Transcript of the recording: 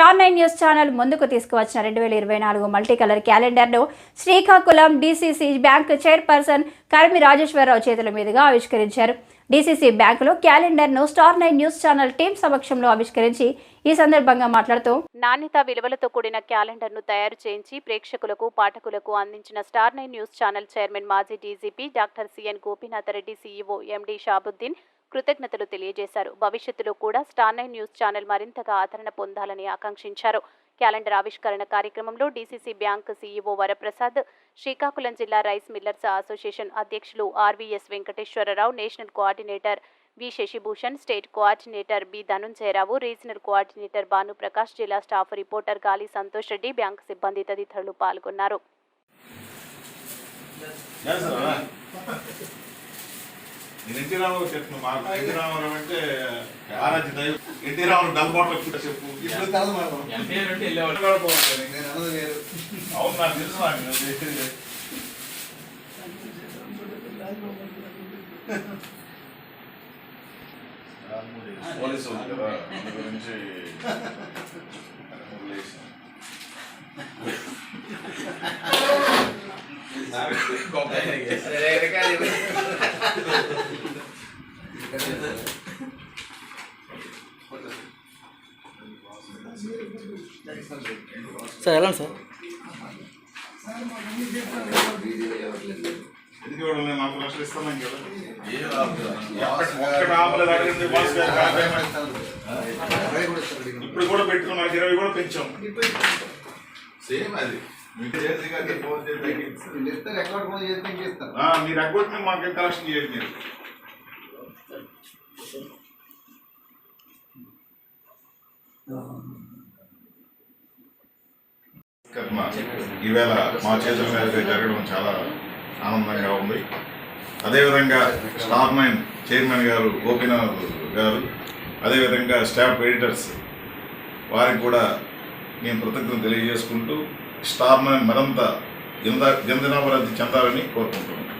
Star nine news channel ముందుకు తీసుకువచ్చిన రెండు వేల ఇరవై నాలుగు multi colour క్యాలెండర్ను Srikakulam DCC bank chairperson Karmi Rajeswararao చేతుల మీదుగా ఆవిష్కరించారు. డీసీసీ బ్యాంకులో క్యాలెండర్ను star nine news channel team సమక్షంలో ఆవిష్కరించి ఈ సందర్భంగా మాట్లాడుతూ నాణ్యత విలువలతో కూడిన క్యాలెండర్ను తయారు చేయించి ప్రేక్షకులకు పాఠకులకు అందించిన star nine news channel chairman మాజీ DGP doctor C N Gopinath Reddy CEO MD Shabuddin కృతజ్ఞతలు తెలియజేశారు. భవిష్యత్తులో కూడా స్టార్ నైన్ న్యూస్ ఛానల్ మరింతగా ఆదరణ పొందాలని ఆకాంక్షించారు. క్యాలెండర్ ఆవిష్కరణ కార్యక్రమంలో DCC bank CEO Varaprasad Srikakulam జిల్లా రైస్ మిల్లర్స్ అసోసియేషన్ అధ్యక్షులు RVS Venkateswararao national coordinator V Sasibhushan state coordinator B Dhanunjayarao regional coordinator Bhanuprakash జిల్లా స్టాఫ్ రిపోర్టర్ గాలి సంతోష్ రెడ్డి బ్యాంక్ సిబ్బంది తదితరులు పాల్గొన్నారు. నేను ఎన్టీ రామారావు చెప్తున్నా మాకు ఎన్టీ రామారావు అంటే ఆరాధ్య దైవం ఎన్టీ రామారావు డల్బాట్లో కూడా చెప్పు ఇప్పుడు కాదు. నేను అన్నది వేరు అవును నాకు తెలుసు నాకు నేను చేసేది. పోలీసు ఉంది కదా అందు గురించి వదిలేసాం. సార్ ఎలా సార్. ఎందుకు ఇవ్వడం లేదు? నాలుగు లక్షలు అడిగిన. ఇప్పుడు కూడా పెట్టుకున్నాం. నాకు ఇరవై కూడా పెంచాం. సేమ్ అది. మీరు అగ్గొట్టి మాకు కలెక్షన్ చేయండి మీరు? కర్మ ఈవేళ మా చేతుల మీదుగా జరగడం చాలా ఆనందంగా ఉంది. అదేవిధంగా స్టార్ మైన్ చైర్మన్ గారు గోపీనాథ్ గారు అదేవిధంగా స్టాఫ్ ఎడిటర్స్ వారికి కూడా నేను కృతజ్ఞతలు తెలియజేసుకుంటూ స్టార్ మైన్ మరింత దినదా దినదినాభివృద్ధి చెందాలని కోరుకుంటున్నాను.